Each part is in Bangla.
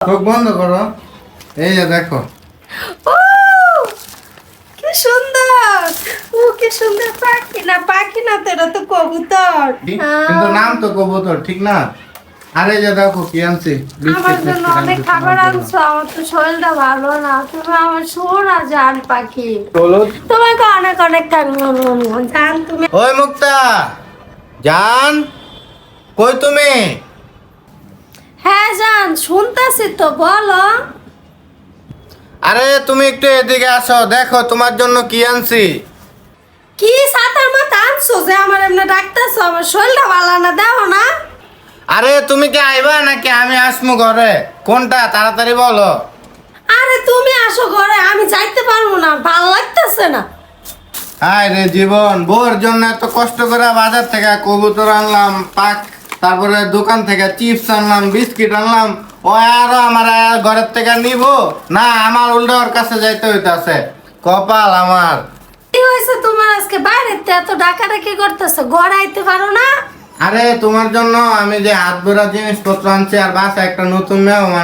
চোখ বন্ধ করো। এই যে দেখো। ও কি সুন্দর। ও কি সুন্দর পাখি না পাখি না তো তো কবুতর কিন্তু নাম তো কবুতর ঠিক না? আরে যে দেখো কি আনছি আমার জন্য অনেক খাবার আনছো আমার তো শরীরটা ভালো না তুমি আমার সোনা জান পাখি। তোমাকে অনেক অনেক জান তুমি। ওই মুক্তা জান কই তুমি? হ্যাঁ জান শুনতেছি তো বলো। আরে তুমি একটু এদিকে আসো দেখো তোমার জন্য কি আনছি। কি সাতার মাথা আনছো যে আমার এমনি ডাক্তারছো আমার শরীরটা ভালো না দাও না। আরে তুমি কি আইবা নাকি আমি আসমু ঘরে? কোনটা? তাড়াতাড়ি বলো। আরে তুমি আসো ঘরে আমি যাইতে পারব না ভালো লাগতেছে না। হায় রে জীবন বউর জন্য এত কষ্ট করে বাজার থেকে কবুতর আনলাম পাক। তারপরে দোকান থেকে চিপস আনলাম বিস্কিট আনলাম। ও আরও আমার ঘরের থেকে নিব। না আমার উল্টো ওর কাছে যাইতে হইতাছে। কপাল আমার। কি হয়েছে তোমার আজকে? বাইরে এত ডাকাডাকি করতেছো? ঘরে আইতে পারো না? আরে তোমার জন্য আমি যে হাত জিনিসপত্র আনছি আর বাসা একটা নতুন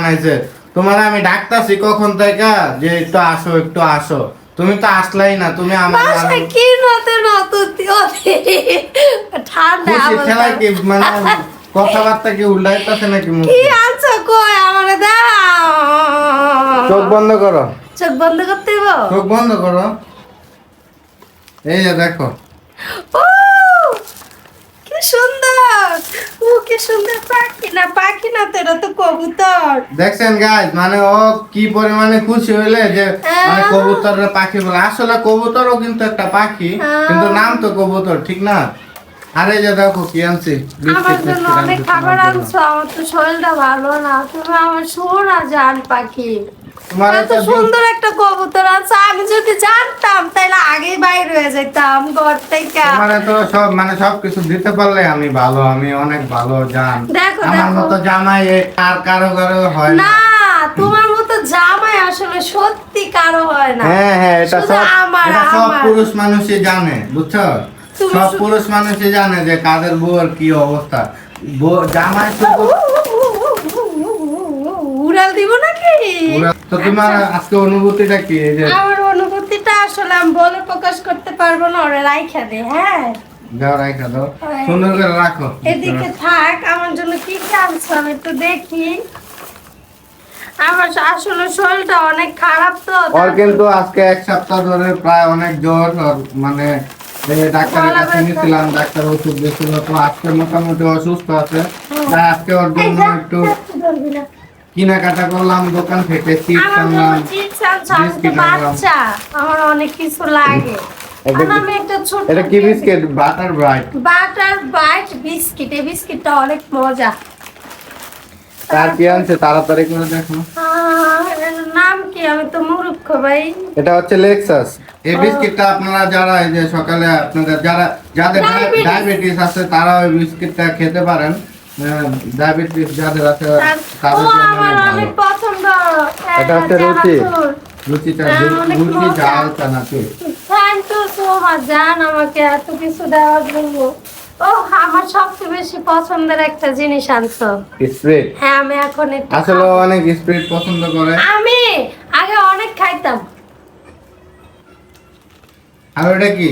আইছে। তোমার আমি ডাকতাছি কখন থেকে? যে একটু আসো একটু আসো। তুমি তো আসলাই না তুমি আমার বাসায় কি নতুন নতুন ঠান্ডা খুশি কি মানে কথাবার্তা কি উল্টাইতেছে নাকি মুখ? কি আনছো কই আমার দাও। চোখ বন্ধ করো। চোখ বন্ধ করতে হইব? চোখ বন্ধ করো। এই যে দেখো। ও কি সুন্দর ও কি সুন্দর পাখি না পাখি না তো এটা তো কবুতর। দেখছেন মানে ও কি পরিমাণে খুশি হইলে যে মানে হ্যাঁ। কবুতরের পাখি বলে। আসলে কবুতরও কিন্তু একটা পাখি হ্যাঁ। কিন্তু নাম তো কবুতর ঠিক না? আরে যে দেখো কি আনছি আমার জন্য অনেক খাবার আনছো আমার তো শরীরটা ভালো না তুমি আমার সোনা জান পাখি। তোমার সুন্দর একটা কবুতর আছে আমি যদি জানতাম তাহলে আগেই বাইরে হয়ে যেতাম ঘর থেকে। তোমার তো সব মানে সব কিছু দিতে পারলে আমি ভালো আমি অনেক ভালো জান। আমার মতো জামাই আর কারও কারও হয় না। তোমার মতো জামাই আসলে সত্যি কারও হয় না। হ্যাঁ হ্যাঁ এটা সব এটা সব পুরুষ মানুষই জানে বুঝছ? সব পুরুষ মানুষই জানে যে কাদের বউয়ের কি অবস্থা। জামাই শুধু দিব নাকি? তো তোমার আজকে অনুভূতিটা কি? এই যে আমার অনুভূতিটা আসলে আমি বলে প্রকাশ করতে পারব না ওরা রাইখা দে হ্যাঁ? দাও হ্যাঁ। সুন্দর করে রাখো। এদিকে থাক আমার জন্য কি চালছো আমি একটু দেখি। আমার আসলে শরীরটা অনেক খারাপ তো ওর কিন্তু আজকে এক সপ্তাহ ধরে প্রায় অনেক জ্বর মানে ডাক্তারের কাছে নিয়েছিলাম ডাক্তার ওষুধ দিয়েছিল তো আজকে মোটামুটি অসুস্থ আছে। আজকে ওর জন্য একটু। কেনাকাটা করলাম দোকান থেকে চিপস আনলাম চিপস। বাচ্চা আমার অনেক কিছু লাগে। এটা কি- আমি একটা ছোট এটা কি biscuit? Butter bright. Butter bite biscuit এই বিস্কিটটা অনেক মজা। তার কি আনছে? তাড়াতাড়ি করে দেখো। নাম কি? আমি তো মূর্খ ভাই। এটা হচ্ছে লেক্সাস এই বিস্কিটটা আপনারা যারা এই যে সকালে আপনাদের যারা যাদের Diabetes. ডায়াবেটিস আছে তারা ওই বিস্কিটটা খেতে পারেন। ডায়াবেটিস যাদের আছে তাদের জন্য আমার অনেক পছন্দ। এটা হচ্ছে রুচি। চানাচুর। রুচিটা হ্যাঁ, রুচি মজা। চানাচুর থ্যাংক ইউ সো মাচ জান আমাকে এত কিছু দেওয়ার জন্য। ও আমার সবচেয়ে বেশি পছন্দের একটা জিনিস আনছো। স্প্রিট হ্যাঁ আমি এখন একটু আসলে অনেক স্প্রিট পছন্দ করে। আমি আগে অনেক খাইতাম। আর ওটা কি?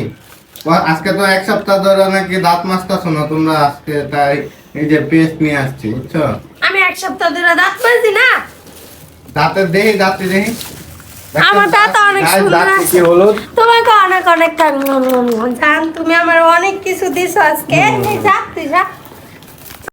আজকে তো এক সপ্তাহ ধরে নাকি দাঁত মাজতেছো না তোমরা আজকে তাই এই যে পেস্ট নিয়ে আসছি বুঝছ? আমি এক সপ্তাহ ধরে দাঁত মাজি না। দাঁতের দেহি দাঁতে দেহি। আমার দাঁত অনেক সুন্দর আছে। তোমাকে অনেক অনেক জান তুমি আমার অনেক কিছু দিছো আজকে। যা তুই যা